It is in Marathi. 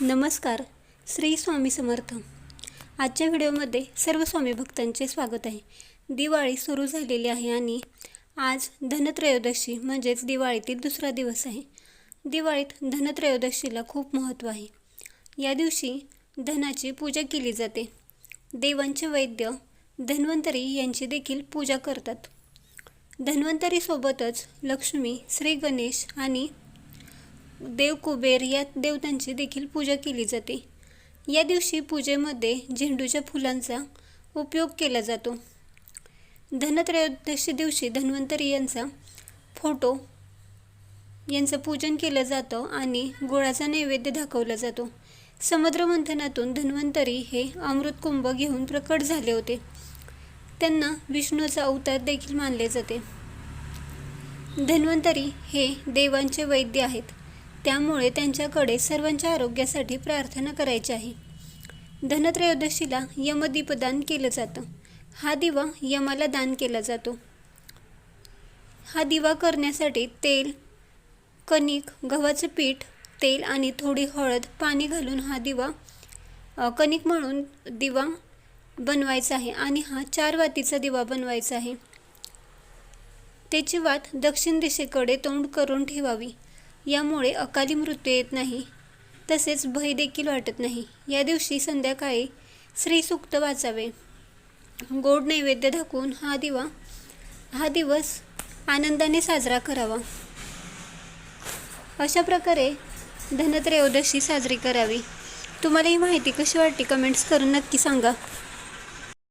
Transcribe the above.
नमस्कार श्री स्वामी समर्थ. आजच्या व्हिडिओमध्ये सर्व स्वामी भक्तांचे स्वागत आहे. दिवाळी सुरू झालेली आहे आणि आज धनत्रयोदशी म्हणजेच दिवाळीतील दुसरा दिवस आहे. दिवाळीत धनत्रयोदशीला खूप महत्त्व आहे. या दिवशी धनाची पूजा केली जाते. देवांचे वैद्य धन्वंतरी यांची देखील पूजा करतात. धन्वंतरीसोबतच लक्ष्मी श्री गणेश आणि देव कुबेर या देवतांची देखील पूजा केली जाते. या दिवशी पूजेमध्ये झेंडूच्या फुलांचा उपयोग केला जातो. धनत्रयोदशी दिवशी धन्वंतरी यांचा फोटो यांचं पूजन केलं जातं आणि गुळाचा नैवेद्य दाखवला जातो. समुद्रमंथनातून धन्वंतरी हे अमृत कुंभ घेऊन प्रकट झाले होते. त्यांना विष्णूचा अवतार देखील मानले जाते. धन्वंतरी हे देवांचे वैद्य आहेत. त्यामुळे त्यांच्याकडे सर्वांच्या आरोग्यासाठी प्रार्थना करायची आहे. धनत्रयोदशीला यमदीपदान केलं जातं. हा दिवा यमाला दान केला जातो. हा दिवा करण्यासाठी तेल कणिक गव्हाचं पीठ तेल आणि थोडी हळद पाणी घालून हा दिवा कणिक म्हणून दिवा बनवायचा आहे आणि हा चार वातीचा दिवा बनवायचा आहे. त्याची वात दक्षिण दिशेकडे तोंड करून ठेवावी. यामुळे अकाली मृत्यू येत नाही. तसेच भय देखील वाटत नाही. या दिवशी संध्याकाळी श्रीसूक्त वाचावे. गोड नैवेद्य दाखवून हा दिवा हा दिवस आनंदाने साजरा करावा. अशा प्रकारे धनत्रयोदशी साजरी करावी. तुम्हाला ही माहिती कशी वाटते कमेंट्स करून नक्की सांगा.